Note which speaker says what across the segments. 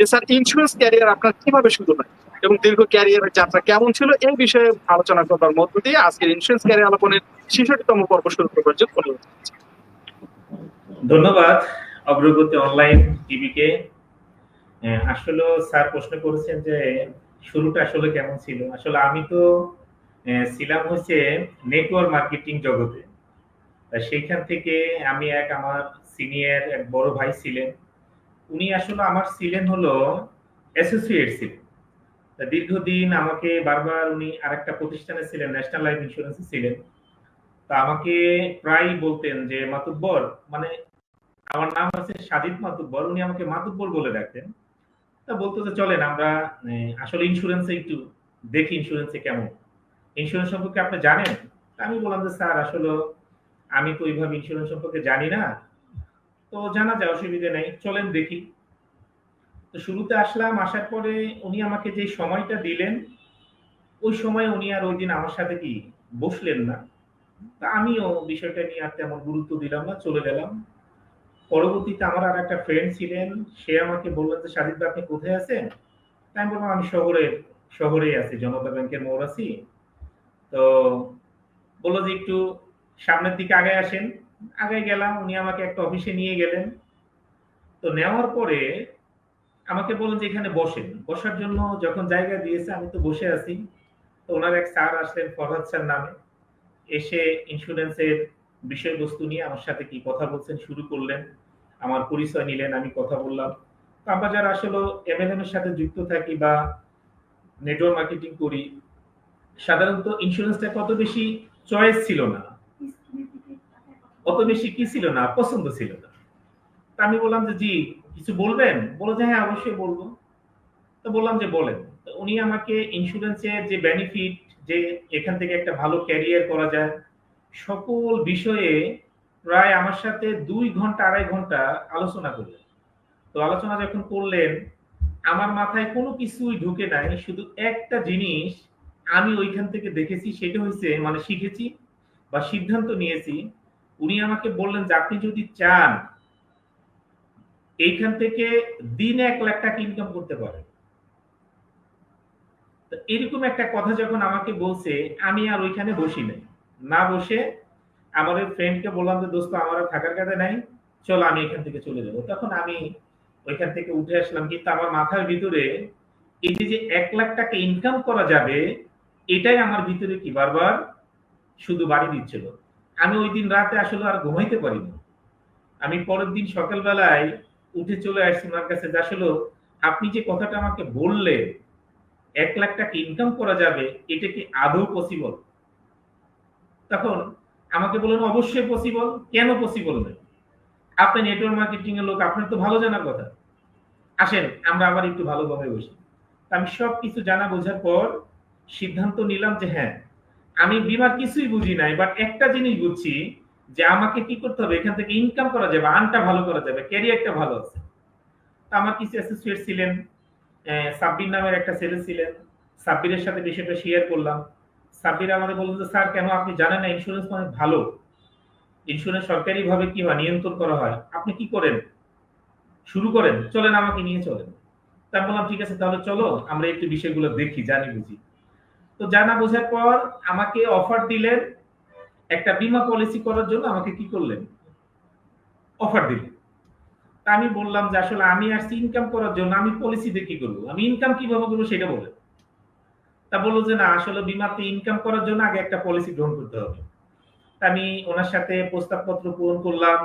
Speaker 1: যে sir insurance career আপনার কীভাবে শুরু হয় এবং দীর্ঘ ক্যারিয়ারের যাত্রা কেমন ছিল এই বিষয়ে আলোচনা করবার মধ্য দিয়ে আজকের ইন্স্যুরেন্স ক্যারিয়ার আলাপনের ছেষট্টিতম পর্ব শুরু করবার জন্য অনুরোধ।
Speaker 2: ধন্যবাদ অগ্রগতি অনলাইন টিভিকে আসলে স্যার প্রশ্ন করেছেন যে শুরুটা আসলে কেমন ছিল? আসলে আমি তো আহ, ছিলাম হচ্ছে নেটওয়ার্ক মার্কেটিং জগতে। সেইখান থেকে আমি এক আমার সিনিয়র এক বড় ভাই ছিলেন। উনি আসলে আমার ছিলেন হলো অ্যাসোসিয়েট ছিলেন তা দীর্ঘদিন আমাকে বারবার উনি আরেকটা প্রতিষ্ঠানে ছিলেন ন্যাশনাল লাইফ ইন্স্যুরেন্সে ছিলেন। তা আমাকে প্রায় বলতেন যে মাতুব্বর মানে আমার নাম হচ্ছে সাজিদ মাতুব্বর উনি আমাকে মাতুব্বর বলে ডাকতেন। তা বলতো যে, চলেন আমরা আসলে ইন্স্যুরেন্সে একটু দেখি ইন্স্যুরেন্সে কেমন। ইন্স্যুরেন্স সম্পর্কে আপনি জানেন? আমি বললাম যে, স্যার, আসলে আমি তো ওইভাবে ইন্স্যুরেন্স সম্পর্কে জানি না। তো জানা যায়, অসুবিধে নেই, চলেন দেখি। তো শুরুতে আসলাম, আসার পরে উনি আমাকে যে সময়টা দিলেন, ওই সময় উনি আর ওই দিন আমার সাথে কি বসলেন না। তা আমিও বিষয়টা নিয়ে আর তেমন গুরুত্ব দিলাম না, চলে গেলাম। পরবর্তীতে আমার আর একটা ফ্রেন্ড ছিলেন, সে আমাকে বললেন যে, সাজিদ আপনি কোথায় আছেন? তা আমি বললাম, আমি শহরে শহরেই আছি, জনতা ব্যাংকের মোড় আছি তো বলল যে, একটু সামনের দিকে আগে আসেন। আগে গেলাম, উনি আমাকে একটা অফিসে নিয়ে গেলেন। তো নেওয়ার পরে আমাকে বললেন যে এখানে বসেন। বসার জন্য যখন জায়গা দিয়েছে, আমি তো বসে আছি। তো ওনার এক স্যার আসলেন ফরহাদ স্যার নামে। এসে ইন্স্যুরেন্সের বিষয়বস্তু নিয়ে আমার সাথে কি কথা বলছেন শুরু করলেন। আমার পরিচয় নিলেন, আমি কথা বললাম। তো আমরা যারা আসলে এমএলএম এর সাথে যুক্ত থাকি বা নেটওয়ার্ক মার্কেটিং করি, সাধারণত ইন্স্যুরেন্সটা কত বেশি চয়েস ছিল না। অত বেশি কি ছিল না, পছন্দ ছিল না। তা আমি বললাম যে, জি, কিছু বলবেন? বলো যে হ্যাঁ অবশ্যই বলব। তো বললাম যে, বলেন। উনি আমাকে ইন্স্যুরেন্সের যে বেনিফিট যে এখান থেকে একটা ভালো ক্যারিয়ার করা যায়, সকল বিষয়ে প্রায় আমার সাথে দুই ঘণ্টা, আড়াই ঘণ্টা আলোচনা করলেন। তো আলোচনা যখন করলেন, আমার মাথায় কোনো কিছুই ঢুকে নাই, শুধু একটা জিনিস আমি ওইখান থেকে দেখেছি, সেটা হয়েছে মানে শিখেছি বা সিদ্ধান্ত নিয়েছি উনি আমাকে বললেন যে, আপনি যদি চান, এইখান থেকে দিনে এক লাখ টাকা ইনকাম করতে পারেন। এরকম একটা কথা যখন আমাকে বলছে, আমি আর ওইখানে বসি নাই। না বসে আমার ওই ফ্রেন্ডকে বললাম যে, দোস্ত, আমার থাকার কাজে নাই, চলো আমি এখান থেকে চলে যাব। তখন আমি ওইখান থেকে উঠে আসলাম, কিন্তু আমার মাথার ভিতরে এই যে এক লাখ টাকা ইনকাম করা যাবে, এটাই আমার ভিতরে কি বারবার শুধু বাড়ি দিচ্ছিল। আমি ওই দিন রাতে আসলে আর ঘুমাইতে পারিনি। আমি পরের দিন সকালবেলায় উঠে চলে আসছি ওনার কাছে আসলে আপনি যে কথাটা আমাকে বললেন, এক লাখ টাকা ইনকাম করা যাবে, এটা কি আদৌ পসিবল তখন আমাকে বললেন, অবশ্যই পসিবল কেন পসিবল নয়? আপনি নেটওয়ার্ক মার্কেটিং এর লোক, আপনার তো ভালো জানার কথা। আসেন, আমরা আবার একটু ভালোভাবে বসি। আমি সব কিছু জানা বোঝার পর সিদ্ধান্ত নিলাম যে হ্যাঁ আমি বিমার কিছুই বুঝি নাই বাট একটা জিনিস বুঝছি যে আমাকে কি করতে হবে? এখান থেকে ইনকাম করা যাবে আনটা ভালো করা যাবে ক্যারিয়ারটা ভালো আছে। তা আমার কিছু অ্যাসোসিয়েট ছিলেন সাব্বির নামের একটা ছেলে ছিলেন, সাব্বিরের সাথে বিষয়টা শেয়ার করলাম। সাব্বির আমাদের বললেন যে, স্যার, কেন আপনি জানেন না ইন্স্যুরেন্স মানে ভালো? ইন্স্যুরেন্স সরকারি ভাবে কি হয়? নিয়ন্ত্রণ করা হয়। আপনি কি করেন? শুরু করেন, চলেন আমাকে নিয়ে চলেন। তা বললাম, ঠিক আছে, তাহলে চলো, আমরা একটু বিষয়গুলো দেখি, জানি বুঝি। তো জানা বোঝার পর আমাকে অফার দিলেন একটা বীমা পলিসি করার জন্য আমাকে কি করলেন? অফার দিলেন। তা আমি বললাম যে আসলে আমি আসছি ইনকাম করার জন্য আমি পলিসি দিয়ে কি করব? আমি ইনকাম কীভাবে করব সেটা বলেন তা বলল যে না, আসলে বিমাতে ইনকাম করার জন্য আগে একটা পলিসি গ্রহণ করতে হবে। আমি ওনার সাথে প্রস্তাবপত্র পূরণ করলাম।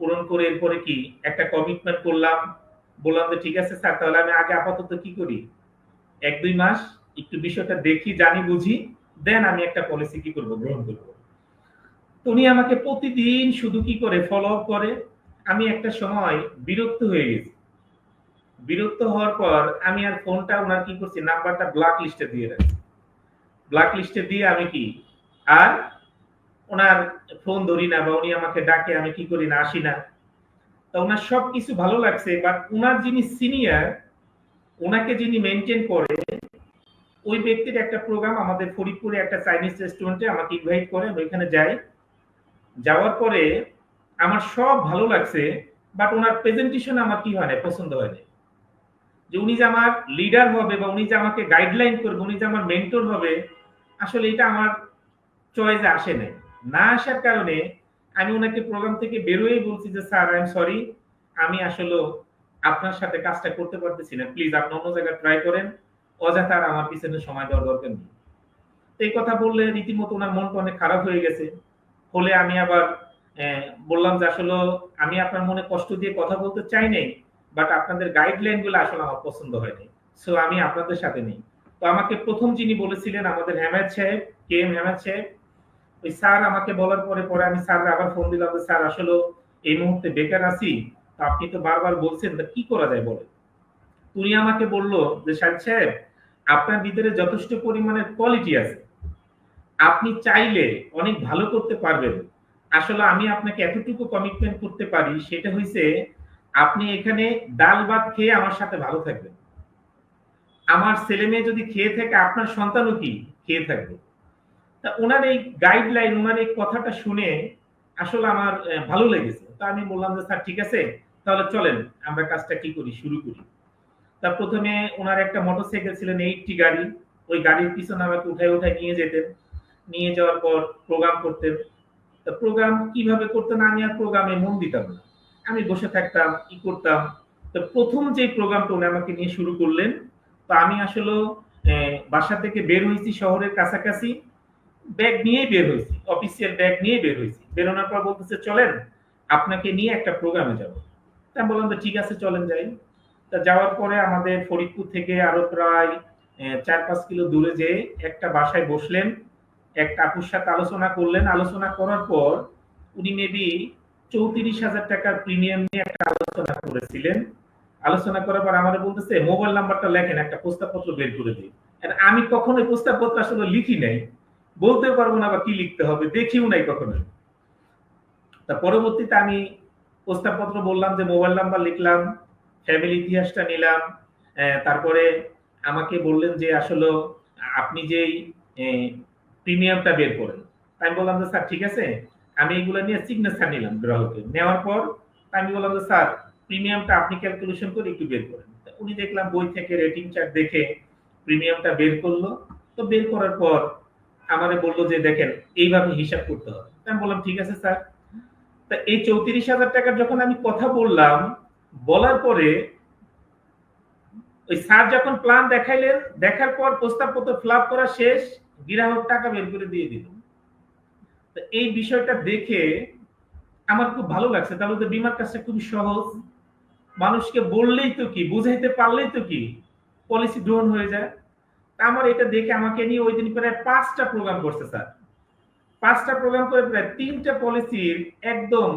Speaker 2: পূরণ করে এরপরে কি একটা কমিটমেন্ট করলাম। বললাম যে ঠিক আছে স্যার, তাহলে আমি আগে আপাতত কি করি? এক দুই মাস একটু বিষয়টা দেখি, জানি, বুঝি, দেন আমি একটা পলিসি কি করব, গ্রহণ করব। উনি আমাকে প্রতিদিন শুধু কি করে ফলো আপ করে, আমি একটা সময় বিরক্ত হয়ে গেছি। বিরক্ত হওয়ার পর আমি আর ফোনটা ওনার কি করছি নাম্বারটা ব্ল্যাক লিস্টে দিয়ে রাখছি। ব্ল্যাক লিস্টে দিয়ে আমি কি, আর ওনার ফোন ধরি না বা উনি আমাকে ডাকে, আমি কি করি না, আসি না। তা ওনার সব কিছু ভালো লাগছে বাট ওনার যিনি সিনিয়র ওনাকে যিনি মেনটেন করে ওই ব্যক্তির একটা প্রোগ্রাম আমাদের ফরিদপুরে একটা চাইনিজ রেস্টুরেন্টে আমাকে ইনভাইট করে ওইখানে যাই। যাওয়ার পরে আমার সব ভালো লাগছে বাট ওনার প্রেজেন্টেশন আমার কি হয় না পছন্দ হয় না যে উনি যে আমার লিডার হবে বা উনি যে আমাকে গাইডলাইন করবে, উনি যে আমার মেন্টর হবে, আসলে এটা আমার চয়েসে আসে নাই। না আসার কারণে আমি ওনাকে প্রোগ্রাম থেকে বেরোয় বলছি যে স্যার আই এম সরি আমি আসলে আপনার সাথে কাজটা করতে পারতেছি না। প্লিজ আপনি অন্য জায়গায় ট্রাই করেন। অযথা আর আমার পিছনে সময় দেওয়ার দরকার নেই। এই কথা বললে রীতিমতো ওনার মনটা অনেক খারাপ হয়ে গেছে। হলে আমি আবার বললাম যে আসলে আমি আপনার মনে কষ্ট দিয়ে কথা বলতে চাই নাই বাট আপনাদের গাইডলাইনগুলো আসলে আমার পছন্দ হয়নি। সো আমি আপনাদের সাথে নেই। তো আমাকে প্রথম যিনি বলেছিলেন আমাদের হেমায়ত সাহেব, কে এম হেমায়ত সাহেব? ওই স্যার আমাকে বলার পরে পরে আমি স্যার আবার ফোন দিলাম যে, স্যার, আসলে এই মুহূর্তে বেকার আছি আপনি তো বারবার বলছেন কি করা যায় বলে উনি আমাকে বলল যে, সাহেব সাহেব, আপনার ভিতরে যথেষ্ট পরিমাণের কোয়ালিটি আছে। আপনি চাইলে অনেক ভালো করতে পারবেন। আসলে আমি আপনাকে এতটুকু কমিটমেন্ট করতে পারি, সেটা হয়েছে আপনি এখানে ডাল ভাত খেয়ে আমার সাথে ভালো থাকবেন। আমার ছেলে মেয়ে যদি খেয়ে থাকে, আপনার সন্তানও কি খেয়ে থাকবে? তা ওনার এই গাইডলাইন ওনার এই কথাটা শুনে আসলে আমার ভালো লেগেছে। তা আমি বললাম যে, স্যার, ঠিক আছে, তাহলে চলেন, আমরা কাজটা কি করি, শুরু করি। তা প্রথমে ওনার একটা মোটরসাইকেল ছিলেন এইটটি গাড়ি। ওই গাড়ির পিছনে আমাকে উঠায় উঠায় নিয়ে যেতেন। নিয়ে যাওয়ার পর প্রোগ্রাম করতেন। তা প্রোগ্রাম কীভাবে করতেন আমি আর প্রোগ্রামে মন দিতাম না। আমি বসে থাকতাম, কি করতাম? তো প্রথম যে প্রোগ্রামটা উনি আমাকে নিয়ে শুরু করলেন, তো আমি আসলে বাসা থেকে বের হয়েছি শহরের কাছাকাছি। ব্যাগ নিয়েই বের হয়েছি অফিসিয়াল ব্যাগ নিয়ে বের হয়েছি। বেরোনোর পর বলতেছে, চলেন, আপনাকে নিয়ে একটা প্রোগ্রামে যাব। তা বললাম, তো ঠিক আছে, চলেন যাই। তা যাওয়ার পরে আমাদের ফরিদপুর থেকে আরও প্রায় চার পাঁচ কিলো দূরে যেয়ে একটা বাসায় বসলেন, একটা আপুর সাথে আলোচনা করলেন। আলোচনা করার পর উনি মেবি চৌত্রিশ হাজার টাকার প্রিমিয়াম নিয়ে একটা আলোচনা করেছিলেন। আলোচনা করার পর আমার বলতেছে মোবাইল নাম্বারটা লেখেন, একটা প্রস্তাবপত্র বের করে দিই আমি কখনো প্রস্তাবপত্র আসলে লিখি নাই। বলতে পারব না বা কি লিখতে হবে, দেখিও নাই কখনো তা পরবর্তীতে আমি প্রস্তাবপত্র বললাম যে মোবাইল নাম্বার লিখলাম। ফ্যামিলি ইতিহাসটা নিলাম তারপরে আমাকে বললেন যে আসলে আপনি যেই প্রিমিয়ামটা বের করেন। আমি বললাম যে, স্যার, ঠিক আছে। আমি এগুলো নিয়ে সিগনেচার নিলাম গ্রাহকের নেওয়ার পর আমি বললাম যে, স্যার, প্রিমিয়ামটা আপনি ক্যালকুলেশন করে একটু বের করেন। উনি দেখলাম বই থেকে রেটিং চার্ট দেখে প্রিমিয়ামটা বের করল। তো বের করার পর আমারে বলল যে, দেখেন, এইভাবে হিসাব করতে হবে। আমি বললাম, ঠিক আছে, স্যার। তা এই চৌত্রিশ হাজার টাকার যখন আমি কথা বললাম বলার পরে ওই স্যার যখন প্ল্যান দেখাইলেন, দেখার পর প্রস্তাবপত্র ফ্লাপ করা শেষ, গ্রাহক টাকা বের করে দিয়ে দিল। তো এই বিষয়টা দেখে আমার খুব ভালো লাগছে। তাহলে তো বিমার কাজটা খুবই সহজ। মানুষকে বললেই তো কি, বুঝাইতে পারলেই তো কি পলিসি গ্রহণ হয়ে যায়। তা আমার এটা দেখে আমাকে নিয়ে ওই দিন প্রায় পাঁচটা প্রোগ্রাম করছে স্যার। পাঁচটা প্রোগ্রাম করে প্রায় তিনটা পলিসির একদম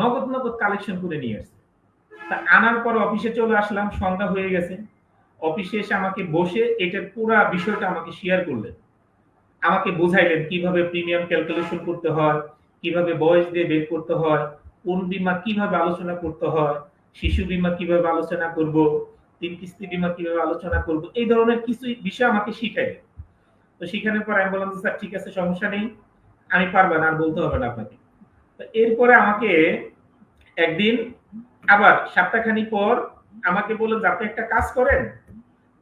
Speaker 2: নগদ নগদ কালেকশন করে নিয়ে আসছে। তা আনার পর অফিসে চলে আসলাম, সন্ধ্যা হয়ে গেছে। অফিসে এসে আমাকে বসে এটার পুরো বিষয়টা আমাকে শেয়ার করলেন। আমাকে বুঝাইলেন কীভাবে প্রিমিয়াম ক্যালকুলেশন করতে হয়, কীভাবে বয়স দিয়ে বের করতে হয়, কোন বিমা কীভাবে আলোচনা করতে হয়, শিশু বীমা কীভাবে আলোচনা করব, তিন কিস্তি বীমা কীভাবে আলোচনা করব, এই ধরনের কিছু বিষয় আমাকে শিখাইলেন। তো শিখানোর পর আমি বললাম স্যার, ঠিক আছে, সমস্যা নেই, আমি পারব না, আর বলতে হবে না আপনাকে। তো এরপরে আমাকে একদিন আবার সপ্তাহখানি পর আমাকে বললেন যে, আপনি একটা কাজ করেন,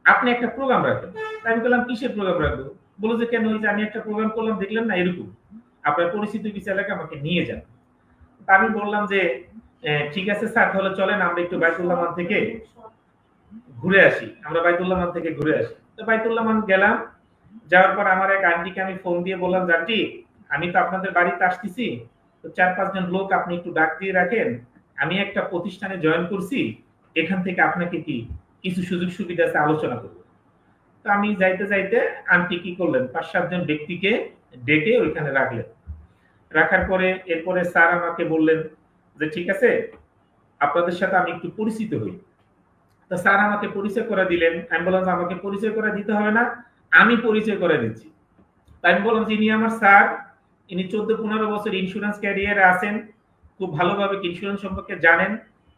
Speaker 2: আপনি একটা প্রোগ্রাম রাখেন। আমি বললাম, কিসের প্রোগ্রাম রাখব? বলো যে, কেন ওই যে আমি একটা প্রোগ্রাম করলাম, দেখলেন না এরকম? আপনার পরিচিত এলাকা আমাকে নিয়ে যান। আমি বললাম যে ঠিক আছে স্যার, তাহলে চলেন, আমরা একটু বাইতুল্লাহ মান থেকে ঘুরে আসি। আমরা বাইতুল্লাহ মান থেকে ঘুরে আসি। তো বাইতুল্লাহ মান গেলাম, যাওয়ার পর আমার এক আন্টিকে আমি ফোন দিয়ে বললাম যে আন্টি আমি তো আপনাদের বাড়িতে আসতেছি, তো চার পাঁচজন লোক আপনি একটু ডাক দিয়ে রাখেন আমি একটা প্রতিষ্ঠানে জয়েন করছি, এখান থেকে আপনাকে কি কিছু সুযোগ সুবিধা আছে আলোচনা করব। তো আমি যাইতে যাইতে আন্টি কি করলেন? পাঁচ সাতজন ব্যক্তিকে ডেকে ওইখানে রাখলেন। রাখার পরে এরপরে স্যার আমাকে বললেন যে, ঠিক আছে, আপনাদের সাথে আমি একটু পরিচিত হই। তো স্যার আমাকে পরিচয় করে দিলেন। আমি বললাম আমাকে পরিচয় করে দিতে হবে না, আমি পরিচয় করে দিচ্ছি। তাই আমি বললাম যে, ইনি আমার স্যার, ইনি চোদ্দ পনেরো বছর ইন্স্যুরেন্স ক্যারিয়ারে আছেন। খুব ভালোভাবে ইন্স্যুরেন্স সম্পর্কে জানেন।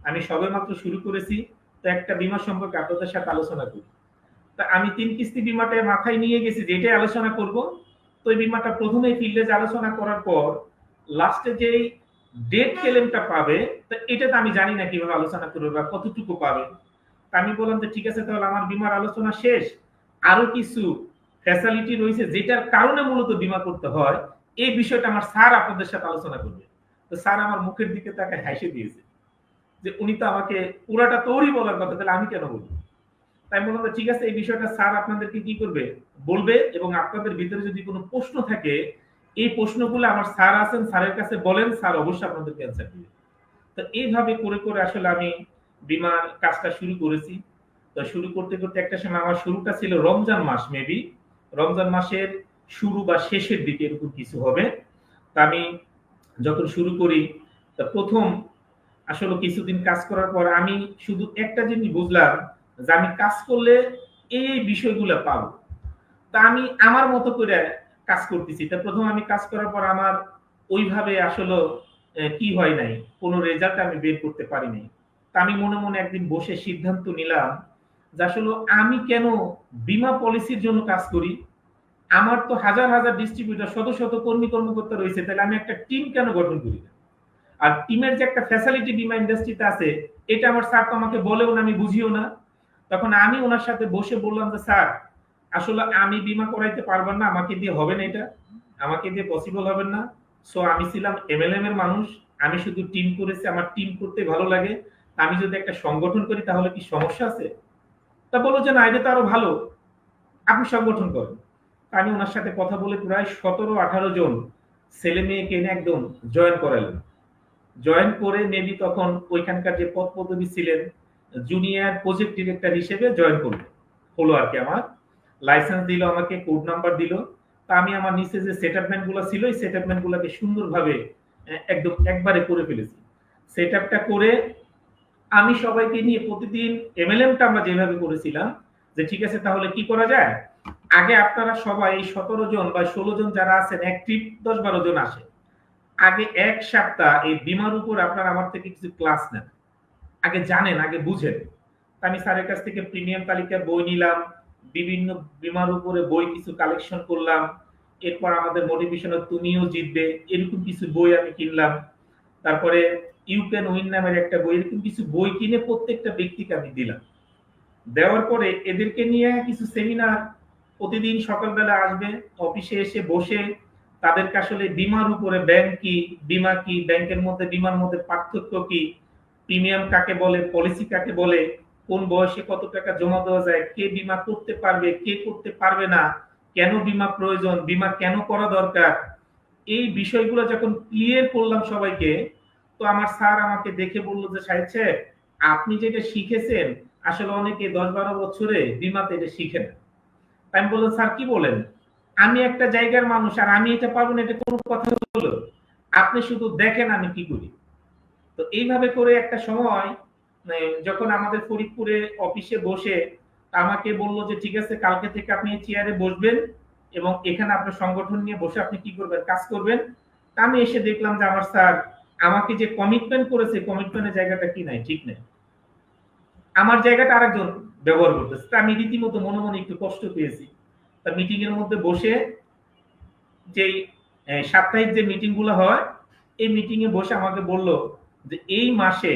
Speaker 2: আমি সবে মাত্র শুরু করেছি, তো একটা বিমা সম্পর্কে আপনাদের সাথে আলোচনা করি। তা আমি তিন কিস্তি বিমাটা মাথায় নিয়ে গেছি যে এটাই আলোচনা করব, তো এই বিমাটা প্রথমেই ফিল্ডে আলোচনা করার পর লাস্টে যে ডেট ক্লেমটা পাবে, তো এটা তো আমি জানি না কীভাবে আলোচনা করবে বা কতটুকু পাবে। তা আমি বললাম যে ঠিক আছে, তাহলে আমার বিমার আলোচনা শেষ। আরও কিছু ফ্যাসিলিটি রয়েছে, যেটার কারণে মূলত বিমা করতে হয়, এই বিষয়টা আমার স্যার আপনাদের সাথে আলোচনা করবে। তো স্যার আমার মুখের দিকে তাকে হাসি দিয়েছে যে উনি তো আমাকে পুরাটা তোরই বলার কথা, তাহলে আমি কেন বলব? তাই বললাম, ঠিক আছে, এই বিষয়টা স্যার আপনাদেরকে কি করবে? বলবে এবং আপনাদের ভিতরে যদি কোনো প্রশ্ন থাকে, এই প্রশ্নগুলো আমার স্যার আছেন, স্যারের কাছে বলেন, স্যার অবশ্যই আপনাদেরকে অ্যান্সার দিবে। তো এইভাবে করে করে আসলে আমি বিমার কাজটা শুরু করেছি। তো শুরু করতে করতে একটা সময় আমার শুরুটা ছিল রমজান মাস মেবি রমজান মাসের শুরু বা শেষের দিকে এরকম কিছু হবে। তা আমি যখন শুরু করি, তা প্রথম আসলে কিছুদিন কাজ করার পর আমি শুধু একটা জিনিস বুঝলাম যে আমি কাজ করলে এই বিষয়গুলো পাবো। তা আমি আমার মতো করে কাজ করতেছি। তা প্রথম আমি কাজ করার পর আমার ওইভাবে আসলে কি হয় নাই? কোনো রেজাল্ট আমি বের করতে পারি নাই। তা আমি মনে মনে একদিন বসে সিদ্ধান্ত নিলাম যে আসলে আমি কেন বিমা পলিসির জন্য কাজ করি? আমার তো হাজার হাজার ডিস্ট্রিবিউটার শত শত কর্মী কর্মকর্তা রয়েছে, তাহলে আমি একটা টিম কেন গঠন করি না? আর টিমের যে একটা ফ্যাসিলিটি বিমা ইন্ডাস্ট্রিতে আছে, এটা আমার স্যার তো আমাকে বলেও না, আমি বুঝিও না। তখন আমি ওনার সাথে বসে বললাম যে, স্যার, আসলে আমি বিমা করাইতে পারবেন না, আমাকে দিয়ে হবে না এটা। আমাকে দিয়ে পসিবল হবে না। সো আমি ছিলাম এমএলএম এর মানুষ, আমি শুধু টিম করেছি, আমার টিম করতে ভালো লাগে। আমি যদি একটা সংগঠন করি, তাহলে কি সমস্যা আছে? তা বলো যে, না, এটা তো আরও ভালো। আপনি সংগঠন করেন। আমি ওনার সাথে কথা বলে প্রায় সতেরো, আঠারো জন ছেলে মেয়েকে এনে একদম জয়েন করালেন। জয়েন করে মেবি তখন ওইখানকার যে পদ পদবী ছিলেন জুনিয়র প্রজেক্ট ডিরেক্টর হিসেবে জয়েন করল হলো আর কি আমার। লাইসেন্স দিল আমাকে কোড নাম্বার দিল। তা আমি আমার নিচে যে সেটআপমেন্টগুলো ছিল, এই সেটআপমেন্ট গুলোকে সুন্দরভাবে একদম একবারে করে ফেলেছি। সেটআপটা করে আমি সবাইকে নিয়ে প্রতিদিন এমএলএমটা আমরা যেভাবে করেছিলাম, যে ঠিক আছে তাহলে কি করা যায়? আগে আপনারা সবাই এই সতেরো জন বা ষোলো জন যারা আছেন অ্যাক্টিভ দশ বারো জন আসে। আগে এক সপ্তাহ এই বিমার উপর আপনারা আমার থেকে কিছু ক্লাস নেন। আগে জানেন, আগে বুঝেন। আমি স্যারের কাছ থেকে প্রিমিয়াম তালিকার বই নিলাম, বিভিন্ন বিমার উপরে বই কিছু কালেকশন করলাম, এরপর আমাদের মোটিভেশনাল তুমিও জিতবে, এরকম কিছু বই আমি কিনলাম। তারপরে ইউ ক্যান উইন নামের একটা বই, এরকম কিছু বই কিনে প্রত্যেকটা ব্যক্তিকে আমি দিলাম। দেওয়ার পরে এদেরকে নিয়ে কিছু সেমিনার প্রতিদিন সকালবেলা আসবে অফিসে এসে বসে তাদেরকে আসলে বিমার উপরে ব্যাংক কি বিমা কি ব্যাংকের মধ্যে বিমার মধ্যে পার্থক্য কি প্রিমিয়াম কাকে বলে পলিসি কাকে বলে কোন বয়সে কত টাকা জমা দেওয়া যায় কে বিমা করতে পারবে কে করতে পারবে না কেন বিমা প্রয়োজন বিমা কেন করা দরকার এই বিষয়গুলো যখন ক্লিয়ার করলাম সবাইকে তো আমার স্যার আমাকে দেখে বলল যে সাহেব সাহেব, আপনি যেটা শিখেছেন আসলে অনেকে দশ বারো বছরে বিমাতে এটা শিখে না। আমি বললাম, স্যার, কি বলেন? আমি একটা জায়গার মানুষ আর আমি এটা পারব না, এটা কোনো কথা হলো? আপনি শুধু দেখেন আমি কি করি। তো এইভাবে করে একটা সময় মানে যখন আমাদের ফরিদপুরে অফিসে বসে আমাকে বলল যে, ঠিক আছে, কালকে থেকে আপনি চেয়ারে বসবেন এবং এখানে আপনার সংগঠন নিয়ে বসে আপনি কি করবেন? কাজ করবেন? তা আমি এসে দেখলাম যে, আমার স্যার, আমাকে যে কমিটমেন্ট করেছে কমিটমেন্টের জায়গাটা কি নাই? ঠিক নেই। আমার জায়গাটা আরেকজন ব্যবহার করতেছে। তা আমি রীতিমতো মনে মনে একটু কষ্ট পেয়েছি। তা মিটিং এর মধ্যে বসে আহ, সাপ্তাহিক যে মিটিংগুলো হয় এই মিটিং এ বসে আমাকে বলল যে এই মাসে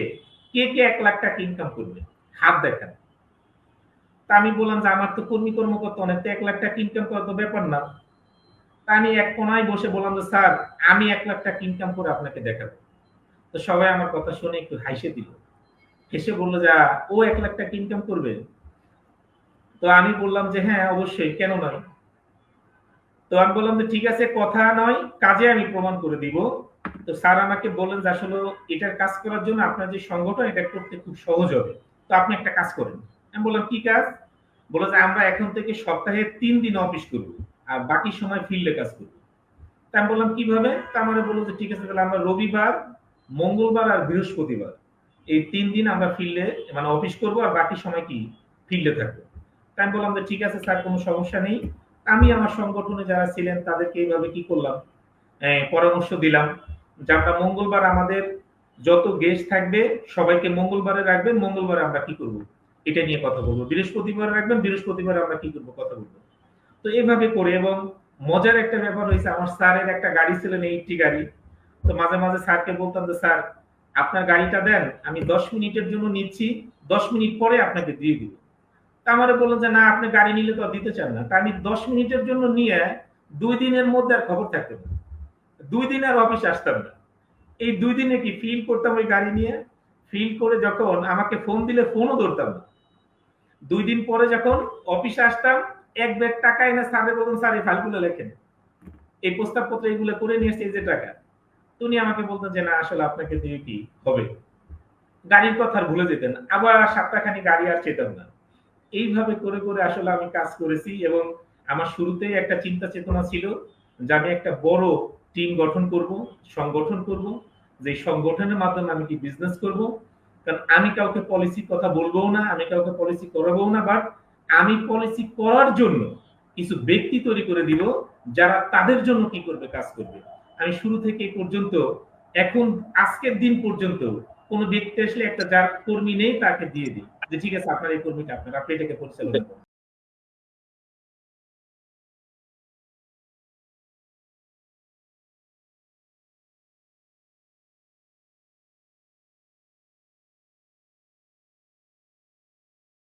Speaker 2: কে কে এক লাখ টাকা ইনকাম করবে? হাত দেখান। তা আমি বললাম যে আমার তো কর্মী কর্মকর্তা অনেক তো এক লাখ টাকা ইনকাম করা তো ব্যাপার না। তা আমি এক কোনায় বসে বললাম যে স্যার আমি এক লাখ টাকা ইনকাম করে আপনাকে দেখাবো। তো সবাই আমার কথা শুনে একটু হাসে দিল। হেসে বলল যে ও এক লাখ টাকা ইনকাম করবে? তো আমি বললাম যে হ্যাঁ অবশ্যই, কেন নয়? তো আমি বললাম যে, ঠিক আছে, কথা নয়, কাজে আমি প্রমাণ করে দিব। তো স্যার আমাকে বললেন যে, আসলে এটার কাজ করার জন্য আপনার যে সংগঠন, এটা করতে খুব সহজ হবে। তো আপনি একটা কাজ করেন। আমি বললাম, কি কাজ? বলে যে, আমরা এখন থেকে সপ্তাহে তিন দিন অফিস করব, আর বাকি সময় ফিল্ডে কাজ করব। তা আমি বললাম, কীভাবে? তা আমার বলল যে, ঠিক আছে, তাহলে আমরা রবিবার, মঙ্গলবার আর বৃহস্পতিবার এই তিন দিন আমরা ফিল্ডে মানে অফিস করব, আর বাকি সময় কি, ফিল্ডে থাকব। আমি বললাম যে, ঠিক আছে স্যার, কোনো সমস্যা নেই। আমি আমার সংগঠনে যারা ছিলেন, তাদেরকে এইভাবে কি করলাম? পরামর্শ দিলাম। যে আমরা মঙ্গলবার আমাদের যত গেস্ট থাকবে, সবাইকে মঙ্গলবারে রাখবেন, মঙ্গলবারে আমরা কি করব? এটা নিয়ে কথা বলব। বৃহস্পতিবার রাখবেন, বৃহস্পতিবার আমরা কি করব? কথা বলব। তো এইভাবে করে এবং মজার একটা ব্যাপার হয়েছে, আমার স্যারের একটা গাড়ি ছিলেন এইটটি গাড়ি। তো মাঝে মাঝে স্যারকে বলতাম যে, স্যার, আপনার গাড়িটা দেন, আমি দশ মিনিটের জন্য নিচ্ছি, দশ মিনিট পরে আপনাকে দিয়ে দিব। আমারে বললেন যে, না, আপনি গাড়ি নিলে তো দিতে চান না। তা আমি দশ মিনিটের জন্য নিয়ে দুই দিনের মধ্যে আর খবর থাকতো না। দুই দিন আর অফিসে আসতাম না। এই দুই দিনে কি ফিল করতাম ওই গাড়ি নিয়ে? ফিল করে যখন আমাকে ফোন দিলে ফোনও ধরতাম না। দুই দিন পরে যখন অফিসে আসতাম, এক ব্যাগ টাকা এনে স্যারে বলুন স্যার এই ফাইলগুলো লেখেন। এই প্রস্তাবপত্র এগুলো করে নিয়ে এই যে টাকা। তো উনি আমাকে বলতেন যে, না, আসলে আপনাকে দিয়ে কি হবে? গাড়ির কথা ভুলে যেতেন। আবার সপ্তাহখানি গাড়ি আর চেতাম না। এইভাবে করে করে আসলে আমি কাজ করেছি এবং আমার শুরুতেই একটা চিন্তা চেতনা ছিল যে আমি একটা বড় টিম গঠন করব, সংগঠন করব, যে সংগঠনের মাধ্যমে আমি কি বিজনেস করব। কারণ আমি কাউকে পলিসির কথা বলব না, আমি কাউকে পলিসি করাবো না বাট আমি পলিসি করার জন্য কিছু ব্যক্তি তৈরি করে দিব যারা তাদের জন্য কি করবে, কাজ করবে। আমি শুরু থেকে পর্যন্ত, এখন আজকের দিন পর্যন্ত কোনো ব্যক্তি আসলে একটা যার কর্মী নেই তাকে দিয়ে দিই। যে ঠিক আছে আপনার এই কর্মীটা আপনার আপনি এটাকে পরিচালনা করুন।